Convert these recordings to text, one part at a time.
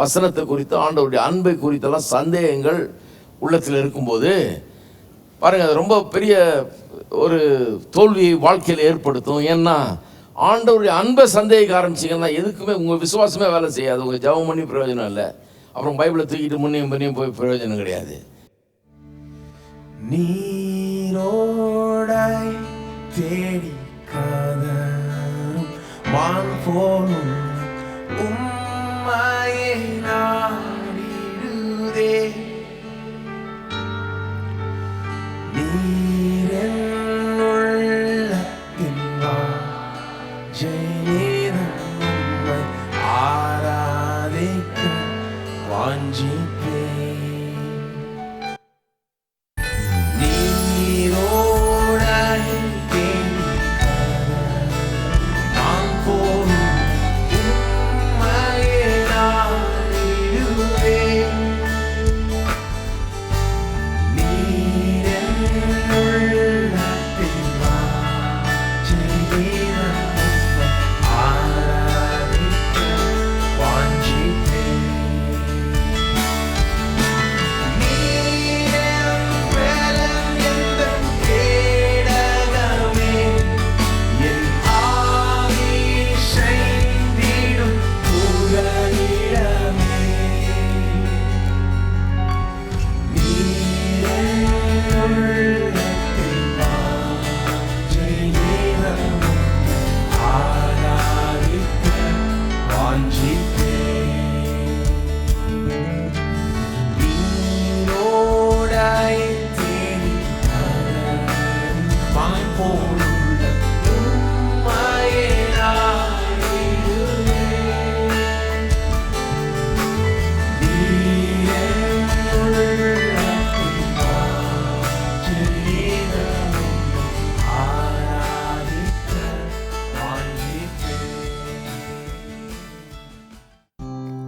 வசனத்தை குறித்து ஆண்டவருடைய அன்பை குறித்தெல்லாம் சந்தேகங்கள் உள்ளத்தில் இருக்கும்போது பாருங்க அது ரொம்ப பெரிய ஒரு தோல்வியை வாழ்க்கையில் ஏற்படுத்தும். ஏன்னா ஆண்டவருடைய அன்பை சந்தேகிக்க ஆரம்பிச்சிங்கன்னா எதுக்குமே உங்கள் விசுவாசமே வேலை செய்யாது. உங்கள் ஜெபம் பண்ணி பிரயோஜனம் இல்லை. அப்புறம் பைபிளை தூக்கிட்டு முன்னையும் பின்னையும் போய் பிரயோஜனம் கிடையாது. நீரோடாய் தேடி காதரும் வான்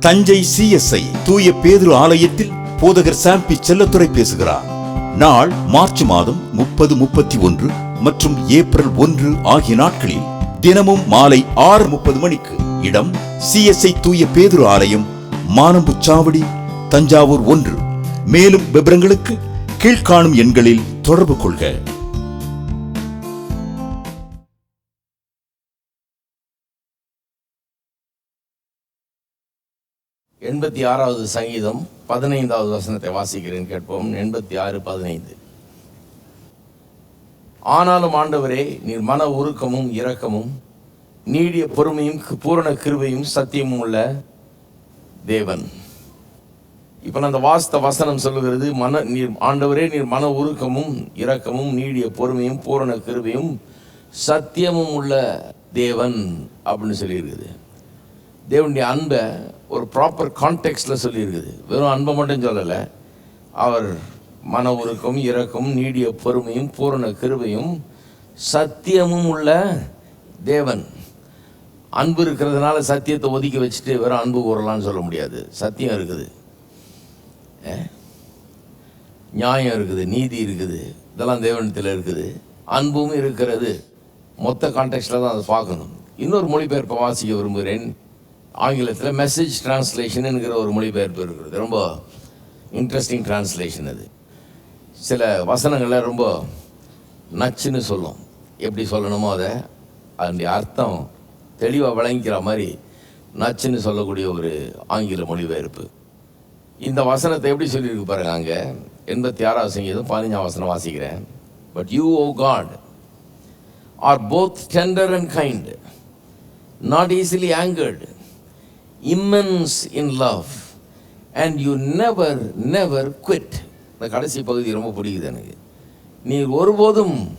தஞ்சை சிஎஸ்ஐ தூய பேதுரு ஆலயத்தில் போதகர் சாம்பி செல்லத்துறை பேசுகிறார். நாள் மார்ச் மாதம் முப்பது முப்பத்தி ஒன்று மற்றும் ஏப்ரல் ஒன்று ஆகிய நாட்களில் தினமும் மாலை ஆறு முப்பது மணிக்கு இடம் சிஎஸ்ஐ தூய பேதுரு ஆலயம் மானம்புச்சாவடி தஞ்சாவூர் ஒன்று. மேலும் விவரங்களுக்கு கீழ்காணும் எண்களில் தொடர்பு கொள்க. எண்பத்தி ஆறாவது சங்கீதம் பதினைந்தாவது வசனத்தை வாசிக்கிறேன் கேட்போம். எண்பத்தி ஆறு பதினைந்து. ஆனாலும் ஆண்டவரே நீர் மன உருக்கமும் இரக்கமும் நீடிய பொறுமையும் பூரண கிருபையும் சத்தியமும் உள்ள தேவன். இப்போ நான் அந்த வாஸ்த வசனம் சொல்லுகிறது மன நீர் ஆண்டவரே நீர் மன உருக்கமும் இரக்கமும் நீடிய பொறுமையும் பூரண கிருபையும் சத்தியமும் உள்ள தேவன் அப்படின்னு சொல்லியிருக்குது. தேவனுடைய அன்பை ஒரு ப்ராப்பர் கான்டெக்ட்ஸில் சொல்லியிருக்குது. வெறும் அன்பை மட்டும் சொல்லலை. அவர் மன உருக்கம் இறக்கும் நீடிய பொறுமையும் பூரண கிருபையும் சத்தியமும் உள்ள தேவன். அன்பு இருக்கிறதுனால சத்தியத்தை ஒதுக்கி வச்சுட்டு வெறும் அன்பு கூறலாம்னு சொல்ல முடியாது. சத்தியம் இருக்குது. நியாயம் இருக்குது நீதி இருக்குது இதெல்லாம் தேவனத்தில் இருக்குது. அன்பும் இருக்கிறது. மொத்த கான்டெக்ட்ல தான் அதை பார்க்கணும். இன்னொரு மொழிபெயர்ப்பை வாசிக்க விரும்புகிறேன். ஆங்கிலத்தில் மெசேஜ் டிரான்ஸ்லேஷன் என்கிற ஒரு மொழிபெயர்ப்பு இருக்கிறது ரொம்ப இன்ட்ரெஸ்டிங் டிரான்ஸ்லேஷன் அது. சில வசனங்களை ரொம்ப நச்சுன்னு சொல்லும். எப்படி சொல்லணுமோ அதை அதனுடைய அர்த்தம் தெளிவாக விளங்கிக்கிற மாதிரி நச்சுன்னு சொல்லக்கூடிய ஒரு ஆங்கில மொழிபெயர்ப்பு. இந்த வசனத்தை எப்படி சொல்லியிருக்கு பாருங்க அங்கே. எண்பத்தி ஆறாவது சங்கீதம் பதினஞ்சாம் வசனம் வாசிக்கிறேன். But you O God are both tender and kind not easily angered immense in love and you never never quit இந்த கடைசி பகுதி ரொம்ப பிடிக்குது எனக்கு. நீ ஒருபோதும்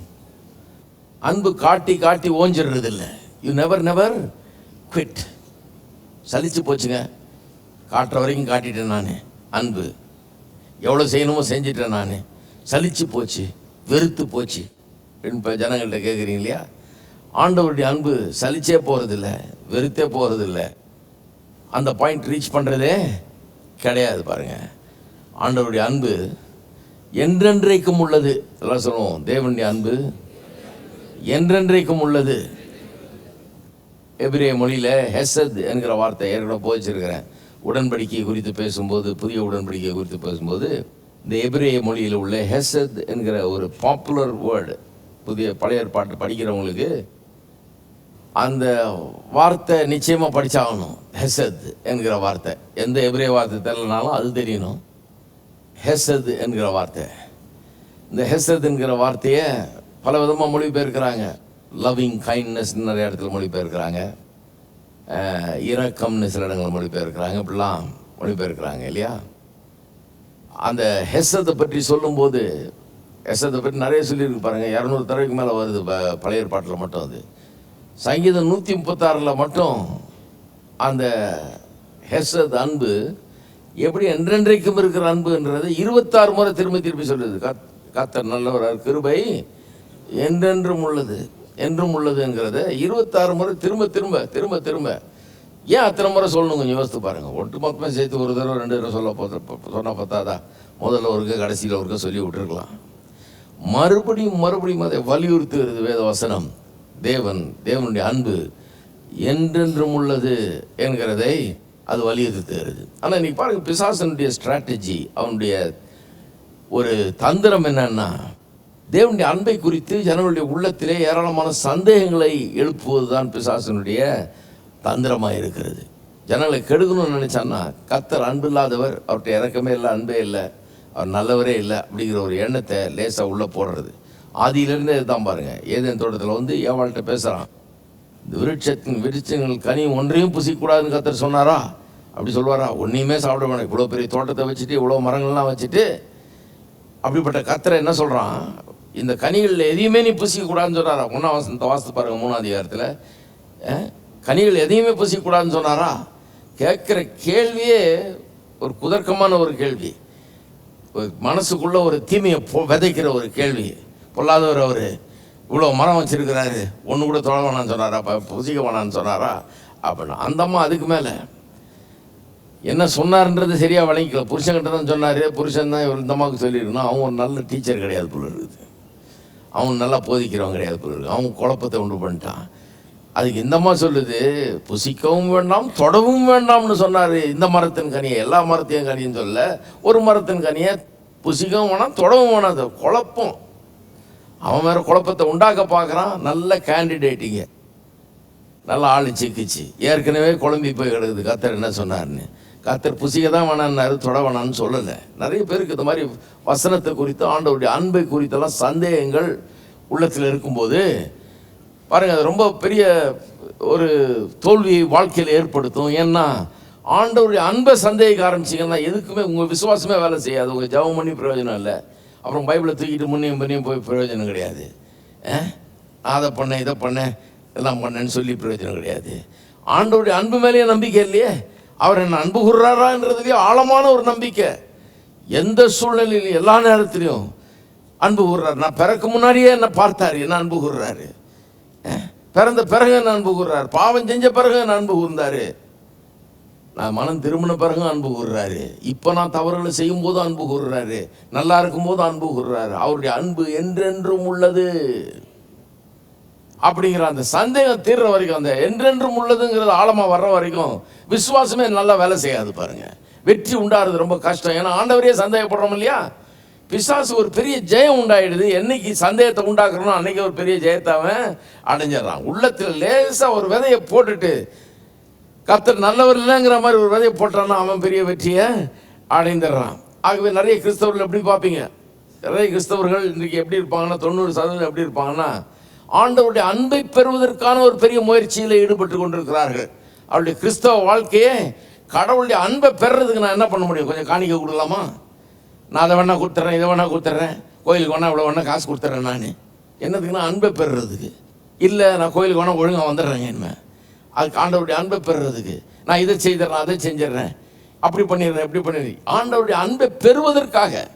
அன்பு காட்டி காட்டி ஓஞ்சிடுறது இல்லை யூ நெவர் நெவர் குவிட் சலிச்சு போச்சுங்க. காட்டுற வரைக்கும் காட்டிட்டேன் நான். அன்பு. எவ்வளோ செய்யணுமோ செஞ்சிட்டேன் நான். சலிச்சு போச்சு வெறுத்து போச்சு. இப்போ ஜனங்கள்கிட்ட கேட்குறீங்க இல்லையா? ஆண்டவருடைய அன்பு சலிச்சே போகிறதில்ல வெறுத்தே போகிறதில்ல அந்த பாயிண்ட் ரீச் பண்ணுறதே கிடையாது பாருங்கள் ஆண்டவருடைய அன்பு என்றென்றைக்கும் உள்ளது. எல்லாம் சொல்லுவோம் தேவனுடைய அன்பு என்றென்றைக்கும் உள்ளது. எபிரே மொழியில் ஹெசத் என்கிற வார்த்தை ஏற்கனவே போதிச்சிருக்கிறேன். உடன்படிக்கை குறித்து பேசும்போது புதிய உடன்படிக்கை குறித்து பேசும்போது இந்த எபிரேய மொழியில் உள்ள ஹெசத் என்கிற ஒரு பாப்புலர் வேர்டு புதிய பழைய பாட்டு படிக்கிறவங்களுக்கு அந்த வார்த்தை நிச்சயமாக படித்தாகணும் ஹெசத் என்கிற வார்த்தை. எந்த எபிரே வார்த்தை தெரியலனாலும் அது தெரியணும். ஹெசத் என்கிற வார்த்தை. இந்த ஹெசத் என்கிற வார்த்தையை பல விதமாக மொழிபெயர்க்கிறாங்க. லவ்விங் கைண்ட்னஸ் நிறைய இடத்துல மொழிபெயர்க்கிறாங்க. இரக்கம்னு சில இடங்கள் மொழிபெயர்க்கிறாங்க. இப்படிலாம் மொழிபெயர்க்கிறாங்க இல்லையா? அந்த ஹெசத்தை பற்றி சொல்லும்போது ஹெசத்தை பற்றி நிறைய சொல்லியிருக்கு பாருங்கள் இரநூறு தடவைக்கு மேலே வருது பழைய ஏற்பாட்டில் மட்டும் அது. சங்கீதம் நூற்றி முப்பத்தாறில் மட்டும் அந்த ஹெசத் அன்பு எப்படி என்றென்றைக்கும் இருக்கிற அன்புன்றது இருபத்தாறு முறை திரும்பி திரும்பி சொல்லுது. காத் கத்தர் நல்லவரார் கிருபை என்றென்றும் உள்ளது என்றும் உள்ளதுங்கிறத இருபத்தாறு முறை திரும்ப திரும்ப திரும்ப திரும்ப. ஏன் அத்தனை முறை சொல்லணும்? கொஞ்சம் யோசித்து பாருங்கள் ஒட்டு மொத்தமாக சேர்த்து ஒரு தடவை ரெண்டு தடவை சொல்ல போத்த சொன்னால் பார்த்தாதா முதல்ல ஒருக்க கடைசியில் ஒருக்க சொல்லி விட்டுருக்கலாம். மறுபடியும் மறுபடியும் அதை வலியுறுத்துகிறது வேத வசனம் தேவன் தேவனுடைய அன்பு என்றென்றும் உள்ளது என்கிறதை அது வலியுறுத்துகிறது. ஆனால் இன்றைக்கி பாருங்க பிசாசனுடைய ஸ்ட்ராட்டஜி அவனுடைய ஒரு தந்திரம் என்னன்னா தேவனுடைய அன்பை குறித்து ஜனங்களுடைய உள்ளத்திலே ஏராளமான சந்தேகங்களை எழுப்புவது தான் பிசாசனுடைய தந்திரமாக இருக்கிறது. ஜனங்களை கெடுக்கணும்னு நினச்சான்னா கத்தர் அன்பு இல்லாதவர் அவர்கிட்ட இறக்கமே இல்லை அன்பே இல்லை அவர் நல்லவரே இல்லை அப்படிங்கிற ஒரு எண்ணத்தை லேசாக உள்ளே போடுறது. ஆதியிலேருந்தே இதுதான் பாருங்கள் ஏதேன் தோட்டத்தில் வந்து ஏவாள்கிட்ட பேசுகிறான் இந்த விருட்சத்தின் விருட்சங்கள் கனி ஒன்றையும் புசிக்கூடாதுன்னு கத்தர் சொன்னாரா? அப்படி சொல்லுவாரா? ஒன்றையுமே சாப்பிட வேணாம் இவ்வளோ பெரிய தோட்டத்தை வச்சுட்டு இவ்வளோ மரங்கள்லாம் வச்சுட்டு அப்படிப்பட்ட கத்தரை என்ன சொல்கிறான் இந்த கனிகளில் எதையுமே நீ புசிக்கக்கூடாதுன்னு சொன்னாரா? ஒன்றாம் வாசத்து பாருங்கள் பாருங்க மூணாம் அதிகாரத்தில். கனிகள் எதையுமே புசிக்கக்கூடாதுன்னு சொன்னாரா? கேட்குற கேள்வியே ஒரு குதர்க்கமான ஒரு கேள்வி. ஒரு ஒரு தீமையை போ விதைக்கிற ஒரு கேள்வி. பொல்லாதவர் அவர். இவ்வளோ மரம் வச்சுருக்கிறாரு. ஒன்று கூட தொட வேணாம்னு சொன்னாரா? அப்போ புசிக்க வேணாம்னு சொன்னாரா? அப்படின்னா. அந்தம்மா அதுக்கு மேலே என்ன சொன்னார்ன்றது சரியாக வழங்கிக்கல புருஷன்கிட்ட தான் சொன்னார். புருஷன் தான் இவர் இந்த அம்மாவுக்கு சொல்லியிருக்கணும். அவன் ஒரு நல்ல டீச்சர் கிடையாது போல இருக்குது. அவன் நல்லா போதிக்கிறவன் கிடையாது போல இருக்குது. அவன் குழப்பத்தை உண்டு பண்ணிட்டான். அதுக்கு இந்த அம்மா சொல்லுது புசிக்கவும் வேண்டாம் தொடவும் வேண்டாம்னு சொன்னார். இந்த மரத்தின் கனியை எல்லா மரத்தையும் கனியும் சொல்ல ஒரு மரத்தின் கனியை புசிக்கவும் வேணாம் தொடவும் வேணாம். அது குழப்பம். அவன் வேறு குழப்பத்தை உண்டாக்க பார்க்குறான். நல்ல கேண்டிடேட்டிங்க நல்லா ஆள் சிக்கிச்சு. ஏற்கனவே குழம்பி போய் கிடக்குது. கத்தர் என்ன சொன்னார்னு. கத்தர் புசிக்க தான் வேணான்னாரு தொட வேணான்னு சொல்லலை. நிறைய பேருக்கு இந்த மாதிரி வசனத்தை குறித்து ஆண்டவருடைய அன்பை குறித்தெல்லாம் சந்தேகங்கள் உள்ளத்தில் இருக்கும்போது பாருங்கள் அது ரொம்ப பெரிய ஒரு தோல்வியை வாழ்க்கையில் ஏற்படுத்தும். ஏன்னா ஆண்டவருடைய அன்பை சந்தேகிக்க ஆரம்பிச்சிங்கன்னா எதுக்குமே உங்கள் விசுவாசமே வேலை செய்யாது. உங்கள் ஜெபம் பண்ணி பிரயோஜனம் இல்லை. அப்புறம் பைபிளை தூக்கிட்டு முன்னையும் பின்னையும் போய் பிரயோஜனம் கிடையாது. அதை பண்ணேன் இதை பண்ணேன் எல்லாம் பண்ணேன்னு சொல்லி பிரயோஜனம் கிடையாது. ஆண்டோடைய அன்பு மேலேயே நம்பிக்கை இல்லையே? அவர் என்ன அன்பு கூறுறாரான்றதுலேயே ஆழமான ஒரு நம்பிக்கை. எந்த சூழ்நிலையிலும் எல்லா நேரத்திலையும் அன்பு கூறுறாரு. நான் பிறக்க முன்னாடியே என்னை பார்த்தாரு என்ன அன்பு கூறுறாரு? பிறந்த பிறகு என்ன அன்பு கூறுறாரு. பாவம் செஞ்ச பிறகு என்ன அன்பு கூர்ந்தாரு? நான் மனம் திரும்பின பிறகும் அன்பு கூறுறாரு. இப்போ நான் தவறுகளை செய்யும் போது அன்பு கூறுறாரு. நல்லா இருக்கும்போது அன்பு கூறுறாரு. அவருடைய அன்பு என்றென்றும் உள்ளது. அப்படிங்கிற அந்த சந்தேகம் தீர்ற வரைக்கும் அந்த என்றென்றும் உள்ளதுங்கிறது ஆழமாக வர்ற வரைக்கும் விசுவாசமே நல்லா வேலை செய்யாது பாருங்க. வெற்றி உண்டாகிறது ரொம்ப கஷ்டம். ஏன்னா ஆண்டவரே சந்தேகப்படுறோம் இல்லையா? பிசாசு ஒரு பெரிய ஜெயம் உண்டாயிடுது. என்னைக்கு சந்தேகத்தை உண்டாக்குறனோ அன்னைக்கு ஒரு பெரிய ஜெயத்தை அவன் அடைஞ்சிடறான். உள்ளத்தில் லேசாக ஒரு விதையை போட்டுட்டு கத்தர் நல்லவர் இல்லைங்கிற மாதிரி ஒரு விதையை போட்டான்னா அவன் பெரிய வெற்றியை அடைந்துடுறான். ஆகவே நிறைய கிறிஸ்தவர்கள் எப்படி பார்ப்பீங்க? நிறைய கிறிஸ்தவர்கள் இன்றைக்கு எப்படி இருப்பாங்கன்னா தொண்ணூறு சதவீதம் எப்படி இருப்பாங்கன்னா ஆண்டவருடைய அன்பை பெறுவதற்கான ஒரு பெரிய முயற்சியில் ஈடுபட்டு கொண்டிருக்கிறார்கள். அவருடைய கிறிஸ்தவ வாழ்க்கையே கடவுளுடைய அன்பை பெறுறதுக்கு நான் என்ன பண்ண முடியும்? கொஞ்சம் காணிக்க கொடுக்கலாமா? நான் அதை வேணா கொடுத்துட்றேன் இதை வேணா கொடுத்துட்றேன் கோயிலுக்கு வேணா இவ்வளோ வேணா காசு கொடுத்துட்றேன் நான். என்னதுக்குன்னா அன்பை பெறுறதுக்கு. இல்லை நான் கோயிலுக்கு வேணா ஒழுங்காக வந்துடுறேங்க இனிமேல் அதுக்கு ஆண்டவருடைய அன்பை பெறுறதுக்கு. நான் இதை செய்திடுறேன் அதை செஞ்சிடுறேன். அப்படி பண்ணிடுறேன் இப்படி பண்ணிடுறேன். ஆண்டவருடைய அன்பை பெறுவதற்காக.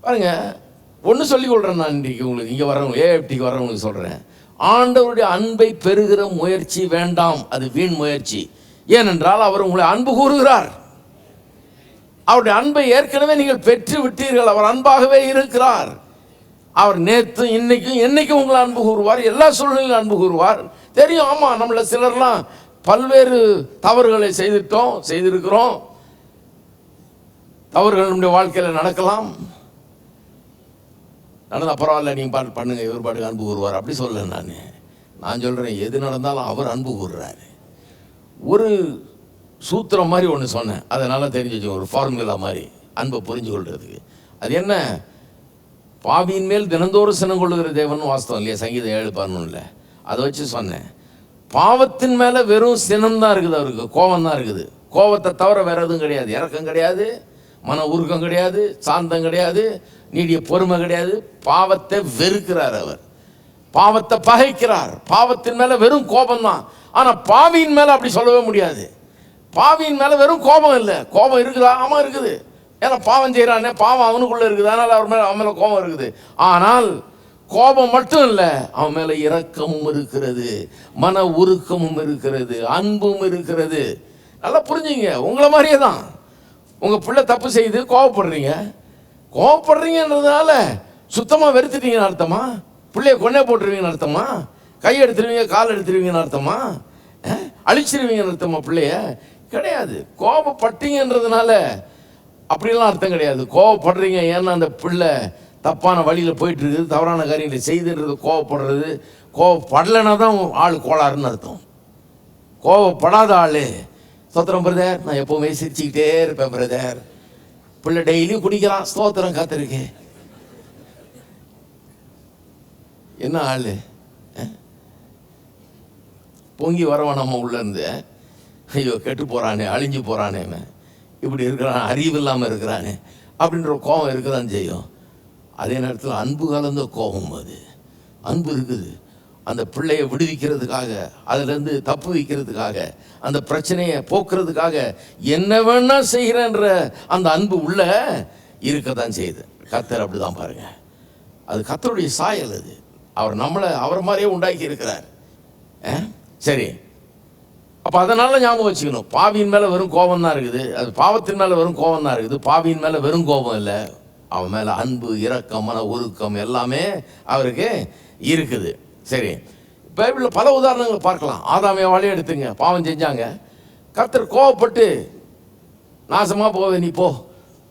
பாருங்க ஒன்று சொல்லிக் கொள்கிறேன் நான் இன்றைக்கு உங்களுக்கு. இங்கே வரவங்க ஏஎஃப்டிக்கு வரவங்களுக்கு சொல்கிறேன் ஆண்டவருடைய அன்பை பெறுகிற முயற்சி வேண்டாம். அது வீண் முயற்சி. ஏனென்றால் அவர் உங்களை அன்பு கூறுகிறார். அவருடைய அன்பை ஏற்கனவே நீங்கள் பெற்று விட்டீர்கள். அவர் அன்பாகவே இருக்கிறார். அவர் நேற்று இன்னைக்கும் என்னைக்கும் உங்களை அன்பு கூறுவார். எல்லா சூழ்நிலையிலும் அன்பு கூறுவார். தெரியும். ஆமாம் நம்மள சிலர்லாம் பல்வேறு தவறுகளை செய்துட்டோம் செய்திருக்கிறோம். தவறுகள் நம்முடைய வாழ்க்கையில் நடக்கலாம். நடந்தால் பரவாயில்ல நீங்கள் பாட்டு பண்ணுங்க இவர் பாட்டுக்கு அன்பு கூறுவார். அப்படி சொல்ல நான். நான் சொல்கிறேன் எது நடந்தாலும் அவர் அன்பு கூறுறாரு. ஒரு சூத்திரம் மாதிரி ஒன்று சொன்னேன். அதை நல்லா தெரிஞ்சு வச்சு ஒரு ஃபார்முலா மாதிரி அன்பை புரிஞ்சு கொள்றதுக்கு. அது என்ன? பாவியின் மேல் தினந்தோறும் சினம் கொள்ளுகிற தேவன் வாஸ்தவம் இல்லையா? சங்கீதம் ஏழு பதினொன்றில் அதை வச்சு சொன்னேன். பாவத்தின் மேலே வெறும் சினம் தான் இருக்குது அவருக்கு கோபம் தான் இருக்குது. கோபத்தை தவிர வேற எதுவும் கிடையாது. இறக்கம் கிடையாது மன உருக்கம் கிடையாது சாந்தம் கிடையாது நீடிய பொறுமை கிடையாது. பாவத்தை வெறுக்கிறார் அவர். பாவத்தை பகைக்கிறார். பாவத்தின் மேலே வெறும் கோபம் தான் ஆனால் பாவியின் மேலே அப்படி சொல்லவே முடியாது. பாவியின் மேலே வெறும் கோபம் இல்லை. கோபம் இருக்குதா? ஆமாம் இருக்குது. ஏன்னா பாவம் செய்கிறானே பாவம் அவனுக்குள்ளே இருக்குது. அதனால் அவர் மேலே அவன் மேலே கோபம் இருக்குது. ஆனால் கோபம் மட்டும் இல்லை அவன் மேலே இரக்கமும் இருக்கிறது மன உருக்கமும் இருக்கிறது அன்பும் இருக்கிறது. நல்லா புரிஞ்சுங்க உங்களை மாதிரியே தான். உங்கள் பிள்ளை தப்பு செய்து கோவப்படுறீங்க கோவப்படுறீங்கன்றதுனால சுத்தமாக வெறுத்துட்டீங்கன்னு அர்த்தமா? பிள்ளைய கொண்டே போட்டுருவீங்கன்னு அர்த்தமா? கை எடுத்துருவீங்க கால் எடுத்துருவீங்கன்னு அர்த்தமா? அழிச்சிருவீங்கன்னு அர்த்தமா பிள்ளைய? கிடையாது. கோபப்பட்டீங்கன்றதுனால அப்படிலாம் அர்த்தம் கிடையாது. கோவப்படுறீங்க ஏன்னா அந்த பிள்ளை தப்பான வழியில் போயிட்டு இருக்குது தவறான காரியங்களை செய்துன்றது கோவப்படுறது. கோவப்படலைன்னா தான் ஆள் கோளாறுன்னு அர்த்தம். கோவப்படாத ஆள். ஸ்தோத்திரம் பிரதர் நான் எப்போவுமே சிரிச்சுக்கிட்டே இருப்பேன் பிரதர். பிள்ளை டெய்லியும் குடிக்கிறான் ஸ்தோத்திரம் காத்திருக்கேன். என்ன ஆள்? பொங்கி வரவன் நம்ம உள்ளேருந்து ஐயோ கெட்டு போகிறானே அழிஞ்சு போகிறானே இப்படி இருக்கிறான் அறிவு இல்லாமல் இருக்கிறானே. அப்படின்ற கோபம் இருக்க தான் செய்யும். அதே நேரத்தில் அன்பு கலந்த கோபம் அது. அன்பு இருக்குது. அந்த பிள்ளையை விடுவிக்கிறதுக்காக அதுலேருந்து தப்பு வைக்கிறதுக்காக அந்த பிரச்சனையை போக்குறதுக்காக என்ன வேணால் செய்கிறேன்ற அந்த அன்பு உள்ள இருக்க தான் செய்யுது. கத்தர் அப்படி தான் பாருங்கள் அது கத்தருடைய சாயல் அது. அவர் நம்மளை அவர் மாதிரியே உண்டாக்கி இருக்கிறார். சரி. அப்போ அதனால் ஞாபகம் வச்சுக்கணும். பாவியின் மேலே வெறும் கோபம் தான் இருக்குது. அது பாவத்தின் மேலே வெறும் கோபம் தான் இருக்குது. பாவியின் மேலே வெறும் கோபம் இல்லை. அவன் மேலே அன்பு இரக்கம் மன உருக்கம் எல்லாமே அவருக்கு இருக்குது. சரி. பைபிளில் பல உதாரணங்கள் பார்க்கலாம். ஆதாமிய வழி எடுத்துங்க. பாவம் செஞ்சாங்க. கர்த்தர் கோவப்பட்டு நாசமாக போவே நீ போ.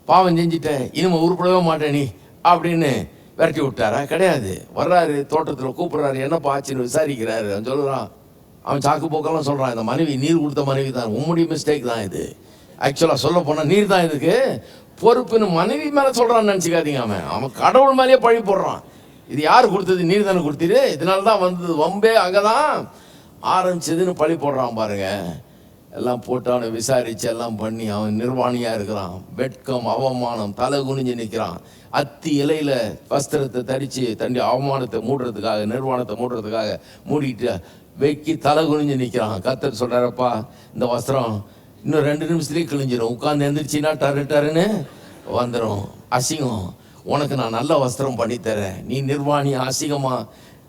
பாவம் செஞ்சிட்ட இனிமே உருப்படவே மாட்டே நீ. அப்படின்னு விரட்டி விட்டாரா? கிடையாது. வர்றாரு தோட்டத்தில் கூப்பிட்றாரு. என்னப்பா ஆச்சுன்னு விசாரிக்கிறாரு. அவன் சொல்கிறான் அவன் சாக்கு போக்கெல்லாம் சொல்கிறான் இந்த மனைவி நீர் கொடுத்த மனைவி தான் உம்முடைய மிஸ்டேக் தான் இது. ஆக்சுவலாக சொல்ல போனால் நீர் தான் இதுக்கு பொறுப்புன்னு மனைவி மேலே சொல்கிறான்னு நினச்சிக்காதீங்க அவன். அவன் கடவுள் மேலேயே பழி போடுறான். இது யார் கொடுத்தது? நீர் தானே கொடுத்தீரு. இதனால தான் வந்தது. வம்பே அங்கே தான் ஆரம்பிச்சதுன்னு பழி போடுறான் பாருங்க. எல்லாம் போட்டு அவனை விசாரித்து எல்லாம் பண்ணி அவன் நிர்வாணியாக இருக்கிறான். வெட்கம் அவமானம் தலை குனிஞ்சு நிற்கிறான் அத்தி இலையில் வஸ்திரத்தை தரித்து தண்டி அவமானத்தை மூடுறதுக்காக நிர்வாணத்தை மூடுறதுக்காக மூடிட்டு வெக்கி தலை குனிஞ்சு நிற்கிறான் கத்தர் சொல்கிறாரப்பா இந்த வஸ்திரம் இன்னும் ரெண்டு நிமிஷத்துலேயே கிழிஞ்சிரும். உட்காந்து எந்திரிச்சின்னா டரு டருன்னு வந்துடும் அசிங்கம். உனக்கு நான் நல்ல வஸ்திரம் பண்ணித்தரேன் நீ நிர்வாணி அசிங்கமாக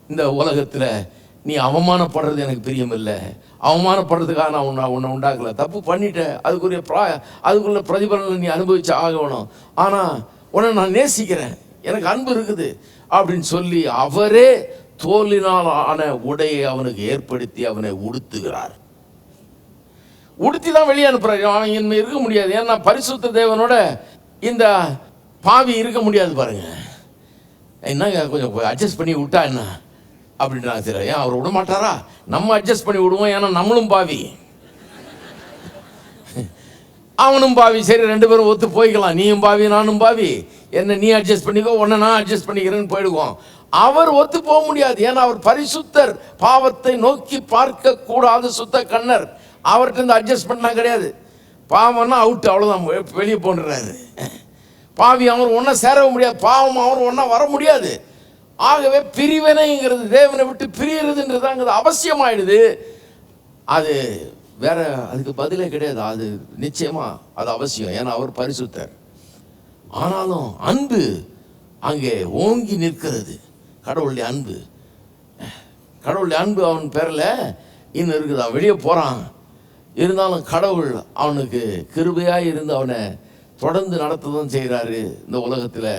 இந்த உலகத்தில் நீ அவமானப்படுறது எனக்கு பிரியமில்லை. அவமானப்படுறதுக்காக நான் உன்னை உன்னை உண்டாக்கல. தப்பு பண்ணிட்ட. அதுக்குரிய ப்ரா அதுக்குள்ள பிரதிபலனை நீ அனுபவிச்சு ஆகணும். ஆனால் உன்னை நான் நேசிக்கிறேன். எனக்கு அன்பு இருக்குது. அப்படின்னு சொல்லி அவரே தோலினால் ஆன உடையை அவனுக்கு ஏற்படுத்தி அவனை உடுத்துகிறார். உடுத்தி தான் வெளியே அனுப்புறாரு. அவன் இனிமேல் இருக்க முடியாது. ஏன்னா பரிசுத்த தேவனோட இந்த பாவி இருக்க முடியாது பாருங்க. என்னங்க கொஞ்சம் அட்ஜஸ்ட் பண்ணி விட்டா என்ன? அப்படின்றாங்க சரி ஏன் அவர் விட மாட்டாரா நம்ம அட்ஜஸ்ட் பண்ணி விடுவோம். ஏன்னா நம்மளும் பாவி. அவனும் பாவி. சரி ரெண்டு பேரும் ஒத்து போய்க்கலாம். நீயும் பாவி நானும் பாவி. என்ன நீ அட்ஜஸ்ட் பண்ணிக்கோ உன்னை நான் அட்ஜஸ்ட் பண்ணிக்கிறேன்னு போயிடுவோம். அவர் ஒத்து போக முடியாது. ஏன்னா அவர் பரிசுத்தர். பாவத்தை நோக்கி பார்க்க கூடாது சுத்த கண்ணர் அவர்கிட்ட இருந்து அட்ஜஸ்ட் அட்ஜஸ்ட்மெண்ட்லாம் கிடையாது. பாவம்னா அவுட் அவ்வளோதான் வெளியே போன்றாரு. பாவி அவர் ஒன்றா சேரவும் முடியாது. பாவம் அவர் ஒன்றா வர முடியாது. ஆகவே பிரிவினைங்கிறது தேவனை விட்டு பிரியறதுன்றதாங்கிறது அவசியமாயிடுது. அது வேற அதுக்கு பதிலே கிடையாது. அது நிச்சயமா அது அவசியம். ஏன்னா அவர் பரிசுத்தர். ஆனாலும் அன்பு அங்கே ஓங்கி நிற்கிறது. கடவுளுடைய அன்பு. கடவுளுடைய அன்பு அவன் பேரில் இன்னும் இருக்குதான் வெளியே போகிறான் இருந்தாலும் கடவுள் அவனுக்கு கிருபையாக இருந்து அவனை தொடர்ந்து நடத்ததான் செய்கிறாரு இந்த உலகத்தில்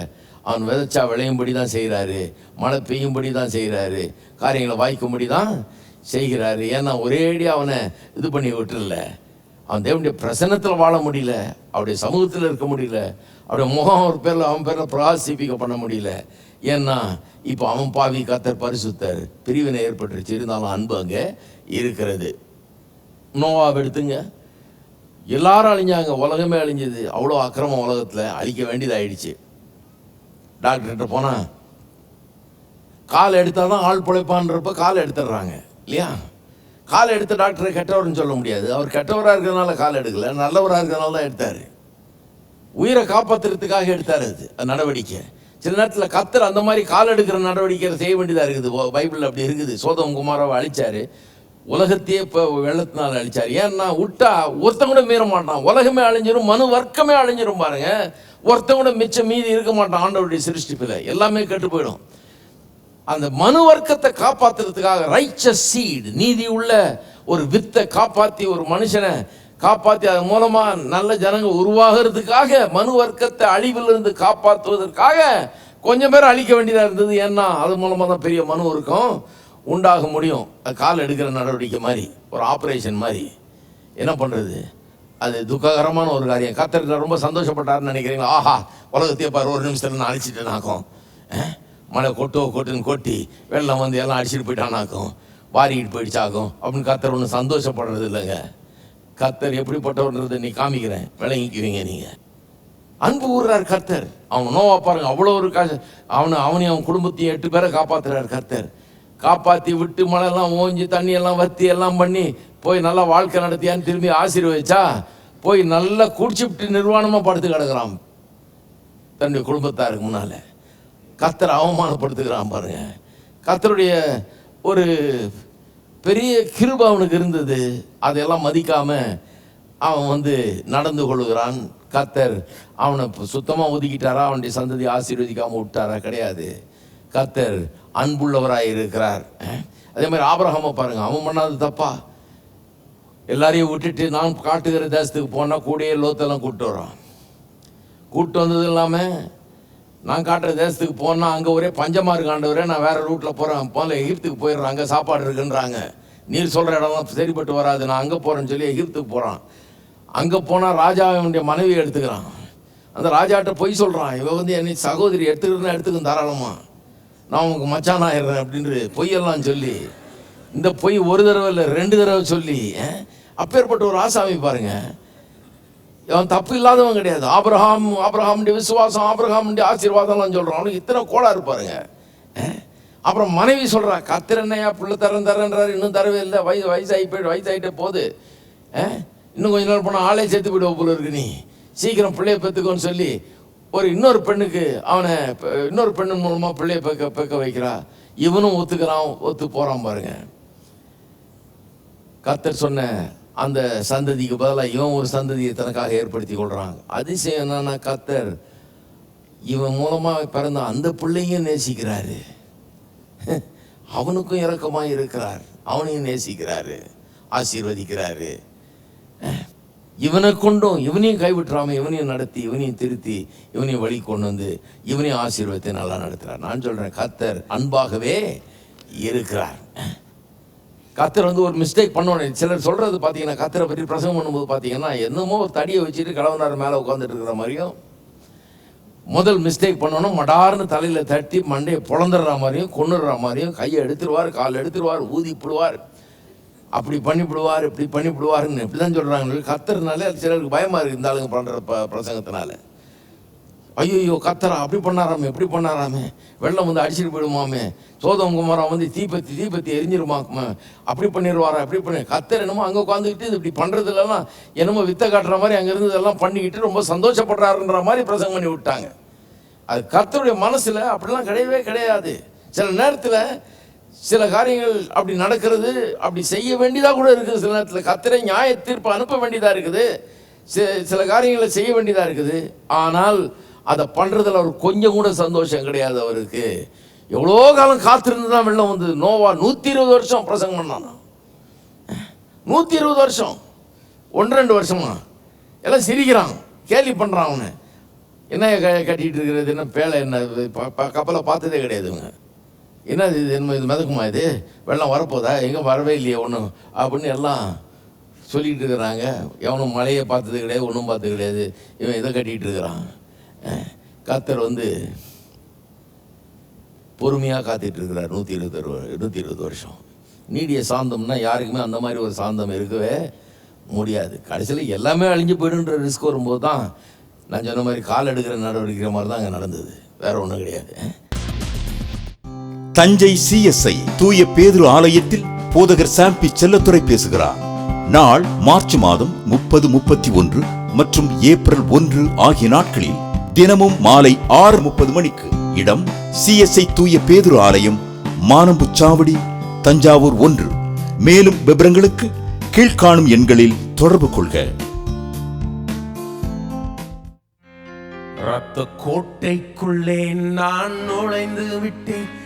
அவன் விதைச்சா விளையும்படி தான் செய்கிறாரு மழை பெய்யும்படி தான் செய்கிறாரு காரியங்களை வாய்க்கும்படி தான் செய்கிறாரு. ஏன்னா ஒரேடி அவனை இது பண்ணி விட்டுல அவன் தேவனுடைய பிரசன்னத்தில் வாழ முடியல. அவருடைய சமூகத்தில் இருக்க முடியல. அவருடைய முகம் அவர் பேரில் அவன் பேரில் பிரகாசிப்பிக்க பண்ண முடியல. ஏன்னா இப்போ அவன் பாவி கத்தர் பரிசுத்தர் பிரிவினை ஏற்பட்டுருச்சு. இருந்தாலும் அன்பு அங்கே இருக்கிறது. நோவாவை எடுத்துங்க. எல்லாரும் அழிஞ்சாங்க. உலகமே அழிஞ்சது. அவ்வளோ அக்கிரமம் உலகத்தில். அழிக்க வேண்டியதாயிடுச்சு. டாக்டர்கிட்ட போனால் கால் எடுத்தால் தான் ஆள் பிழைப்பான்றப்ப கால் எடுத்துடுறாங்க. இல்லையா? கால் எடுத்த டாக்டரை கெட்டவர்னு சொல்ல முடியாது. அவர் கெட்டவராக இருக்கிறதுனால கால் எடுக்கல. நல்லவராக இருக்கிறதுனால தான் எடுத்தார். உயிரை காப்பாற்றுறதுக்காக எடுத்தார் அது. நடவடிக்கை. சில நேரத்தில் கத்தர் அந்த மாதிரி கால் எடுக்கிற நடவடிக்கை செய்ய வேண்டியதாக இருக்குது. பைபிளில் அப்படி இருக்குது. சோதம் குமாராவை அழிச்சார். உலகத்தையே இப்போ வெள்ளத்தினால் அழிச்சார். ஏன்னா விட்டா ஒருத்தன் கூட மீற மாட்டான். உலகமே அழிஞ்சிரும் மனு வர்க்கமே அழிஞ்சிரும் பாருங்க. ஒருத்தன் கூட மிச்சம் மீதி இருக்க மாட்டான் ஆண்டவருடைய சிருஷ்டிப்பில். எல்லாமே கெட்டு போயிடும். அந்த மனு வர்க்கத்தை காப்பாற்றுறதுக்காக ரைச்ச சீடு நீதி உள்ள ஒரு வித்தை காப்பாற்றி ஒரு மனுஷனை காப்பாற்றி அதன் மூலமாக நல்ல ஜனங்க உருவாகிறதுக்காக மனு வர்க்கத்தை அழிவிலிருந்து காப்பாற்றுவதற்காக கொஞ்சம் பேர் அழிக்க வேண்டியதாக இருந்தது. ஏன்னா அது மூலமாக தான் பெரிய மனு இருக்கும். உண்டாக முடியும். அது கால் எடுக்கிற நடவடிக்கை மாதிரி ஒரு ஆப்ரேஷன் மாதிரி. என்ன பண்ணுறது அது துக்ககரமான ஒரு காரியம். கத்தருக்கு ரொம்ப சந்தோஷப்பட்டாருன்னு நினைக்கிறீங்களா? ஆஹா உலகத்தையே பாரு ஒரு நிமிஷத்தில் நான் அழிச்சிட்டேனாக்கும் மழை கொட்டோ கொட்டுன்னு கொட்டி வெள்ளம் வந்து எல்லாம் அடிச்சிட்டு போயிட்டானாக்கும் வாரிக்கிட்டு போயிடுச்சாக்கும். அப்படின்னு கத்தர் ஒன்றும் சந்தோஷப்படுறது இல்லைங்க. கத்தர் எப்படிப்பட்டவர்ன்றதை நீ காமிக்கிறேன். விளங்கிக்குவீங்க நீங்கள் அன்பு ஊர்றார் கர்த்தர். அவன் நோவா பாருங்க அவ்வளோ ஒரு காசு. அவனை அவனையும் அவன் குடும்பத்தையும் எட்டு பேரை காப்பாத்துறாரு கர்த்தர். காப்பாத்தி விட்டு மழையெல்லாம் ஓஞ்சி தண்ணி எல்லாம் வத்தி எல்லாம் பண்ணி போய் நல்லா வாழ்க்கை நடத்தியான்னு திரும்பி ஆசீர்வதிச்சா போய் நல்லா குடிச்சுவிட்டு நிர்வாணமா படுத்து கிடக்குறான். தன்னுடைய குடும்பத்தாருக்கு முன்னால. கத்தரை அவமானப்படுத்துகிறான் பாருங்க. கத்தருடைய ஒரு பெரிய கிருப அவனுக்கு இருந்தது. அதையெல்லாம் மதிக்காம அவன் வந்து நடந்து கொள்கிறான். கத்தர் அவனை சுத்தமாக ஒதுக்கிட்டாரா? அவனுடைய சந்ததி ஆசீர்வதிக்காமல் விட்டாரா? கிடையாது. கத்தர் அன்புள்ளவராக இருக்கிறார் அதே மாதிரி ஆபரகமாக பாருங்க அவன் பண்ணாது தப்பா? எல்லாரையும் விட்டுட்டு நான் காட்டுகிற தேசத்துக்கு போனால் கூடயே லோத்தெல்லாம் கூப்பிட்டு வரோம். கூப்பிட்டு வந்தது இல்லாமல் நான் காட்டுற தேசத்துக்கு போனால் அங்கே ஒரே பஞ்சமாக இருக்காண்டவரே நான் வேறு ரூட்டில் போகிறேன் போகல எகிப்துக்கு போயிடுறேன் அங்கே சாப்பாடு இருக்குன்றாங்க. நீர் சொல்கிற இடம்லாம் சரிப்பட்டு வராது நான் அங்கே போகிறேன்னு சொல்லி எகிப்துக்கு போகிறான் அங்கே போனால் ராஜாவினுடைய மனைவி மனைவியை எடுத்துக்கிறான். அந்த ராஜாட்ட பொய் சொல்கிறான் இவன் வந்து என்னை சகோதரி எடுத்துக்கிறதுனா எடுத்துக்கும் தாராளமாக நான் உனக்கு மச்சான் ஆயிடுறேன் அப்படின்னு பொய்யெல்லாம் சொல்லி இந்த பொய் ஒரு தடவை இல்லை ரெண்டு தடவை சொல்லி அப்பேற்பட்ட ஒரு ஆசாமி பாருங்க. அவன் தப்பு இல்லாதவன் கிடையாது. ஆப்ரஹாம் ஆபிரகாமுடைய விசுவாசம் ஆபிரகாமுடைய ஆசீர்வாதம்லாம் சொல்கிறான் அவனுக்கு இத்தனை கோளா இருப்பாருங்க அப்புறம் மனைவி சொல்கிறா கத்திர என்னையா? பிள்ளை தரேன் தரேன்றாரு. இன்னும் தரவே இல்லை. வயசு வயசாகி போய் வயசாகிட்டே போகுது. இன்னும் கொஞ்ச நாள் போனால் ஆளே சேர்த்து போயிடுவோம் போல இருக்கு நீ. சீக்கிரம் பிள்ளைய பெற்றுக்கோன்னு சொல்லி ஒரு இன்னொரு பெண்ணுக்கு அவனை இன்னொரு பெண்ணு மூலமாக பிள்ளைய பெக்க பெக்க வைக்கிறா. இவனும் ஒத்துக்கிறான் ஒத்து போகிறான் பாருங்க. கத்தர் சொன்ன அந்த சந்ததிக்கு பதிலாக இவன் ஒரு சந்ததியை தனக்காக ஏற்படுத்தி கொள்கிறான் அதிசயம் என்னன்னா கத்தர் இவன் மூலமாக பிறந்த அந்த பிள்ளையும் நேசிக்கிறாரு. அவனுக்கும் இறக்கமாக இருக்கிறார். அவனையும் நேசிக்கிறாரு. ஆசீர்வதிக்கிறாரு. இவனை கொண்டும் இவனையும் கைவிட்டுறாமல் இவனையும் நடத்தி இவனையும் திருத்தி இவனையும் வழி கொண்டு வந்து இவனையும் ஆசீர்வத்தை நல்லா நடத்துகிறார் நான் சொல்கிறேன் கத்தர் அன்பாகவே இருக்கிறார். கத்தர் வந்து ஒரு மிஸ்டேக் பண்ணணும் சிலர் சொல்கிறது பார்த்தீங்கன்னா கத்தரை பற்றி பிரசங்கம் பண்ணும்போது பார்த்தீங்கன்னா என்னமோ ஒரு தடியை வச்சுட்டு கலவனார் மேலே உட்காந்துட்டு இருக்கிற மாதிரியும் முதல் மிஸ்டேக் பண்ணணும் மடார்னு தலையில் தட்டி மண்டையை புலந்துடுற மாதிரியும் கொண்டுடுற மாதிரியும் கையை எடுத்துருவார் கால் எடுத்துருவார் ஊதி போடுவார். அப்படி பண்ணிவிடுவார் இப்படி பண்ணிவிடுவாருன்னு இப்படி தான் சொல்கிறாங்க கத்துறதுனால சிலருக்கு பயமாக இருக்குது இந்த ஆளுங்க பண்ணுற ப பிரசங்கத்தினால. ஐயோ கத்தரா அப்படி பண்ணாராமே இப்படி பண்ணாராமே. வெள்ளம் வந்து அடிச்சிட்டு போயிடுமாமே. சோதம் குமாரம் வந்து தீப்பத்தி தீபத்தி எரிஞ்சிருமாக்குமே. அப்படி பண்ணிடுவாரா அப்படி பண்ணி கத்தர் என்னமோ அங்கே உட்காந்துக்கிட்டு இது இப்படி பண்ணுறதுலலாம் என்னமோ வித்தை காட்டுற மாதிரி அங்கேருந்து இதெல்லாம் பண்ணிக்கிட்டு ரொம்ப சந்தோஷப்படுறாருன்ற மாதிரி பிரசங்கம் பண்ணி விட்டாங்க. அது கத்தருடைய மனசில் அப்படிலாம் கிடையவே கிடையாது. சில நேரத்தில் சில காரியங்கள் அப்படி நடக்கிறது அப்படி செய்ய வேண்டியதாக கூட இருக்குது. சில நேரத்தில் கத்திரை நியாய தீர்ப்பு அனுப்ப வேண்டியதாக இருக்குது. சில காரியங்களை செய்ய வேண்டியதாக இருக்குது. ஆனால் அதை பண்ணுறதுல அவர் கொஞ்சம் கூட சந்தோஷம் கிடையாது அவருக்கு. எவ்வளோ காலம் காத்திருந்து தான் வெள்ளம் வந்து நோவா நூற்றி இருபது வருஷம் பிரசங்கம் பண்ணானா. நூற்றி இருபது வருஷம். ஒன்று ரெண்டு வருஷமா? எல்லாம் சிரிக்கிறான். கேலி பண்ணுறான் அவனை. என்ன க இருக்கிறது? என்ன பேலை என்ன? ப- ப- கப்பலை பார்த்ததே கிடையாதுங்க. என்ன இது? என்ன இது மிதக்குமா இது? வெள்ளம் வரப்போதா? எங்கே வரவே இல்லையே ஒன்றும் அப்படின்னு எல்லாம் சொல்லிகிட்டு இருக்கிறாங்க. எவனும் மழையை பார்த்தது கிடையாது ஒன்றும் பார்த்தது கிடையாது. இவன் இதை கட்டிகிட்டு இருக்கிறான். கத்தர் வந்து பொறுமையாக காத்துட்டு இருக்கிறார் நூற்றி இருபது நூற்றி இருபது வருஷம். நீடிய சாந்தம்னா யாருக்குமே அந்த மாதிரி ஒரு சாந்தம் இருக்கவே முடியாது. கடைசியில் எல்லாமே அழிஞ்சு போயிடுன்ற ரிஸ்க் வரும்போது தான் நான் சொன்ன மாதிரி கால் எடுக்கிற நடவடிக்கிற மாதிரி தான் அங்கே நடந்தது. வேறு ஒன்றும் கிடையாது. தஞ்சை சிஎஸ்ஐ தூய பேதுரு ஆலயத்தில் போதகர் சாம்பி செல்லத்துறை பேசுகிறார். நாள் மார்ச் மாதம் முப்பது முப்பத்தி ஒன்று மற்றும் ஏப்ரல் ஒன்று ஆகிய நாட்களில் தினமும் மாலை ஆறு முப்பது மணிக்கு இடம் சிஎஸ்ஐ தூய பேதுரு ஆலயம் மானம்புச்சாவடி தஞ்சாவூர் ஒன்று. மேலும் விவரங்களுக்கு கீழ்காணும் எண்களில் தொடர்பு கொள்க. ரத்த கோட்டைக்குள்ளே நான் நுழைந்து விட்டேன்.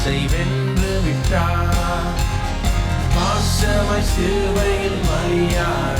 சாசை வென்று விட்டார். பாசமாய் சிலுவையில் பலியானா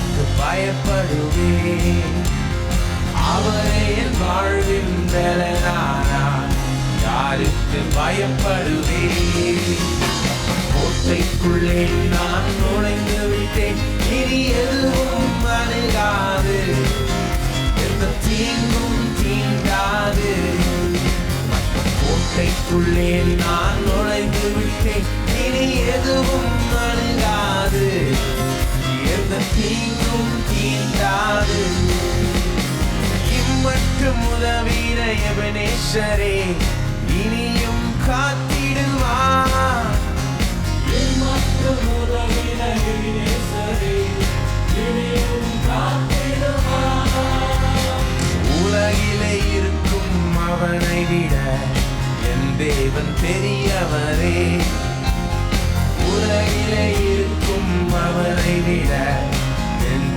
அவருக்கு பயப்படுவேன். அவரே என் வாழ்வின் வேலைனானா யாருக்கு பயப்படுவேன்? கோட்டைக்குள்ளே நான் நுழைந்து விட்டேன். இனி எதுவும் அணுகாது. எந்த தீங்கும் தீண்டாது. கோட்டைக்குள்ளே நான் நுழைந்து விட்டேன். இனி எதுவும் அணுகாது. எந்த தீங்கும் தீண்டாது இம்மட்டும் உதவின எபனேஸ்வரே இனியும் காத்திடுவா இம்மட்டும் உதவின எபனேஸ்வரே இனியும் காத்திடுவார் உலகிலே இருக்கும் அவனை விட என் தேவன் பெரியவரே. உலகிலே